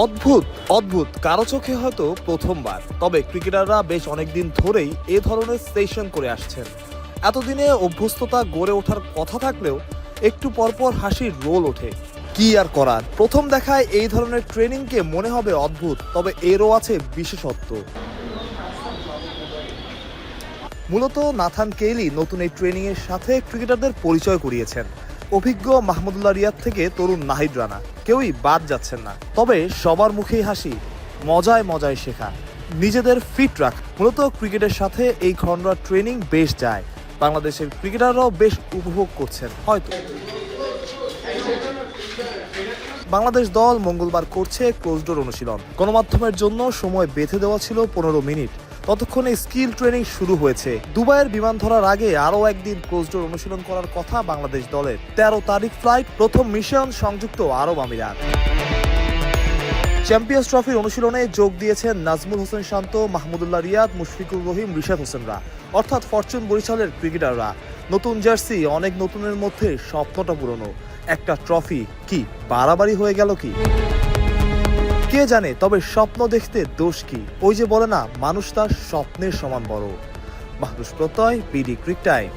অদ্ভুত অদ্ভুত। কারও চোখে হয়তো প্রথমবার। তবে ক্রিকেটাররা বেশ অনেকদিন ধরেই এ ধরনের সেশন করে আসছেন। এতদিনে অভ্যস্ততা গড়ে ওঠার কথা থাকলেও একটু পরপর হাসির রোল ওঠে। কি আর করার? প্রথম দেখায় এই ধরনের ট্রেনিংকে মনে হবে অদ্ভুত, তবে এরও আছে বিশেষত্ব। মূলত নাথান কেইলি নতুন এই ট্রেনিংয়ের সাথে ক্রিকেটারদের পরিচয় করিয়েছেন। অভিজ্ঞ মাহমুদুল্লাহ রিয়াদ থেকে তরুণ নাহিদ রানা। কেউই বাদ যাচ্ছেন না। তবে সবার মুখেই হাসি, মজায় মজায় শেখা। নিজেদের ফিট রাখ। মূলত ক্রিকেটের সাথে এই খন্ডার ট্রেনিং বেশ যায়। বাংলাদেশের ক্রিকেটাররাও বেশ উপভোগ করছেন, হয়তো। বাংলাদেশ দল মঙ্গলবার করছে ক্লোজডোর অনুশীলন। গণমাধ্যমের জন্য সময় বেঁধে দেওয়া ছিল পনেরো মিনিট। ততক্ষণে স্কিল ট্রেনিং শুরু হয়েছে। দুবাইয়ের বিমান ধরার আগে আরও একদিন ক্লোজডোর অনুশীলন করার কথা বাংলাদেশ দলের। তেরো তারিখ ফ্লাইট, প্রথম মিশন সংযুক্ত আরব আমিরাত। চ্যাম্পিয়ন্স ট্রফির অনুশীলনে যোগ দিয়েছেন নাজমুল হোসেন শান্ত, মাহমুদুল্লাহ রিয়াদ, মুশফিকুর রহিম, রিশাদ হোসেনরা। অর্থাৎ ফরচুন বরিশালের ক্রিকেটাররা। নতুন জার্সি, অনেক নতুনের মধ্যে স্বপ্নটা পুরনো। একটা ট্রফি কি বাড়াবাড়ি হয়ে গেল কি? কে জানে, তবে স্বপ্ন দেখতে দোষ কি? ওই যে বলে না, মানুষ তার স্বপ্নের সমান বড়। মাহরুষ প্রত্যয়, পিডি ক্রিক টাইম।